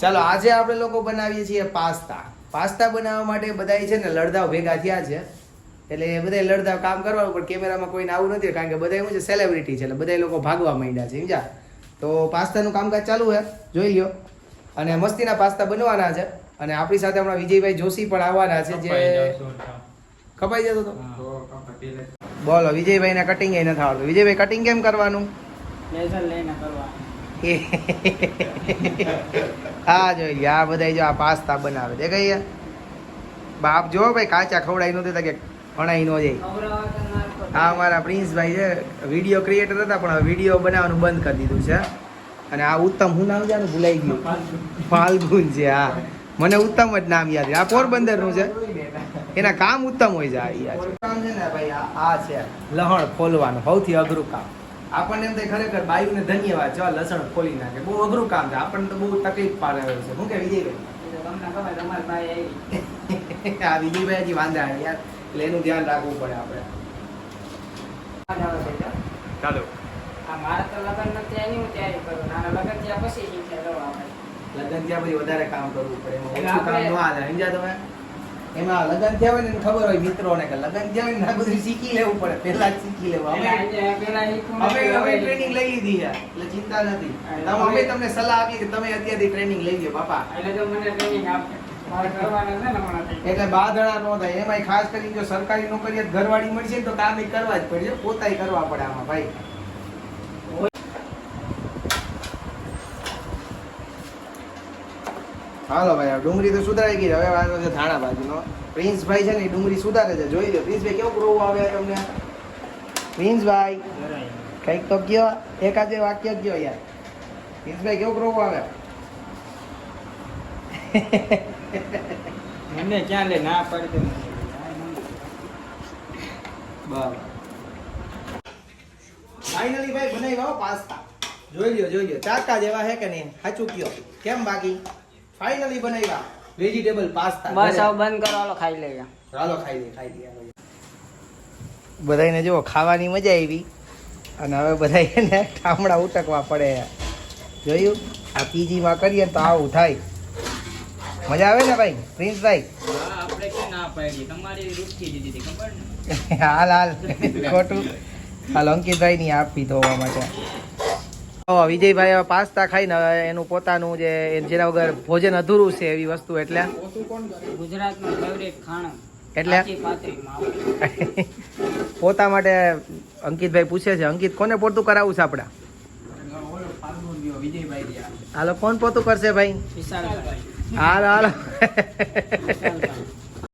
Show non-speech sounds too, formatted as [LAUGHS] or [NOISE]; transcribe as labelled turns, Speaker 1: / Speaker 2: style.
Speaker 1: ચાલો આજે આપણે લોકો બનાવીએ છીએ પાસ્તા. પાસ્તા બનાવવા માટે બધાય છે ને લડદાવ ભેગા થયા છે. એટલે બધા લડદાવ કામ કરવાનું પણ કેમેરામાં કોઈને આવું નથી કારણ કે બધા એવું છે સેલિબ્રિટી છે એટલે બધા લોકો ભાગવા માંડ્યા છે સમજ્યા? તો પાસ્તાનું કામકાજ ચાલુ છે જોઈ લ્યો. અને મસ્તીના પાસ્તા બનવાના છે. અને આપણી સાથે હમણાં વિજયભાઈ જોશી પણ આવવાના છે જે કપાઈ જતો તો? બોલો વિજયભાઈને કટિંગ એ નથી આવડતું વિજયભાઈ કટિંગ કેમ કરવાનું?
Speaker 2: લેઝર લઈને કરવા
Speaker 1: હા જોઈ આ બધા જો આ પાસ્તા બનાવે. છે? કઈ બાપ જો ભાઈ કાચા ખવડાવી નહોતી કે ભણાઈ ન જાય. આ અમારા પ્રિન્સભાઈ છે વીડિયો ક્રિએટર હતા પણ હવે વીડિયો બનાવવાનું બંધ કરી દીધું છે. અને આ ઉત્તમ હું નામ આનું? ભૂલાઈ ગયું. ફાલ્ગુન છે હા. મને ઉત્તમ જ નામ યાદ આ પોરબંદરનું છે? એના કામ ઉત્તમ હોય છે આ કામ છે ને ભાઈ આ આ છે. લહણ ફોલવાનું સૌથી અઘરું કામ. આપણને એમ થાય ખરેખર બાયુને ધન્યવાદ જો આ લસણ ખોલી નાખે. બહુ અઘરું કામ છે. આપણને તો બહુ તકલીફ પાડે છે. શું કે વિજયભાઈ?
Speaker 2: તમને ખબર તમારી
Speaker 1: આ વિજયભાઈ હજી વાંધા આવે યાર. એટલે એનું ધ્યાન રાખવું પડે આપણે. ચાલો.
Speaker 2: આ મારે તો લગ્ન નથી આવી હું તૈયારી કરું. નાના લગ્ન થયા પછી શીખ્યા
Speaker 1: પછી વધારે કામ કરવું પડે. એમાં ઓછું કામ ન આવે સમજ્યા તમે? એમાં લગન થયા હોય ને ખબર હોય મિત્રોને કે લગન થયા હોય ને આ બધું શીખી લેવું પડે. પહેલા જ શીખી લેવું. અમે અમે ટ્રેનિંગ લઈ લીધી છે. એટલે ચિંતા નથી. અમે તમને સલાહ આપી કે તમે અત્યારથી ટ્રેનિંગ લઈ લ્યો બાપા.
Speaker 2: એટલે તો મને ટ્રેનિંગ આપે. ને
Speaker 1: એટલે બાધણા નો થાય. એમાંય ખાસ કરીને જો સરકારી નોકરી ઘરવાળી મળશે તો કામ કરવા જ પડશે પોતાય કરવા પડે આમાં ભાઈ. હાલો ભાઈ ડુંગળી તો સુધારી ગઈ હવે વાંધો છે ધાણા ભાજીનો. પ્રિન્સભાઈ છે ને એ ડુંગળી સુધારે છે. જોઈ લો પ્રિન્સભાઈ કેવું ગ્રો આવે તમને પ્રિન્સભાઈ કંઈક તો કયો એકાદ વાક્ય કયો યાર? પ્રિન્સભાઈ કેવો ગ્રો આવે? [LAUGHS]
Speaker 2: મને ક્યાં લે? ના પાડી
Speaker 1: બરાબર ફાઇનલી ભાઈ બનાવી પાસ્તા. જોઈ લ્યો જોઈ લ્યો ચાકા જેવા હે કે નહીં? સાચું કયો. કેમ બાકી? ફાઇનલી બનાવ્યા. વેજીટેબલ પાસ્તા
Speaker 2: બસ હવે બંધ કરો હાલો ખાઈ લઈએ.
Speaker 1: હાલો ખાઈ લઈએ ખાઈ લઈએ બધાને જુઓ ખાવાની મજા આવી. અને હવે બધા એને ઠામડા ઉટકવા પડે. જોયું? આ પીજીમાં કરીએ તો આવું થાય. મજા આવે ને ભાઈ? પ્રિન્સભાઈ
Speaker 2: આપણે કે ના પાડી તમારી રૂચી દીધી હતી ખબર ને? [LAUGHS]
Speaker 1: હાલ હાલ. ખોટું. હાલ અંકિતભાઈ ની આપી ધોવા માટે. વિજયભાઈ હવે પાસ્તા ખાઈને હવે એનું પોતાનું જે જેના વગર ભોજન અધૂરું છે એવી વસ્તુ એટલે.
Speaker 2: ગુજરાતનું ફેવરેટ ખાણું.
Speaker 1: એટલે? [LAUGHS] પોતા માટે અંકિતભાઈ પૂછે છે અંકિત કોને પોતું કરાવવું છે આપડા? હાલો કોણ પોતું કરશે ભાઈ? હાલો હાલો.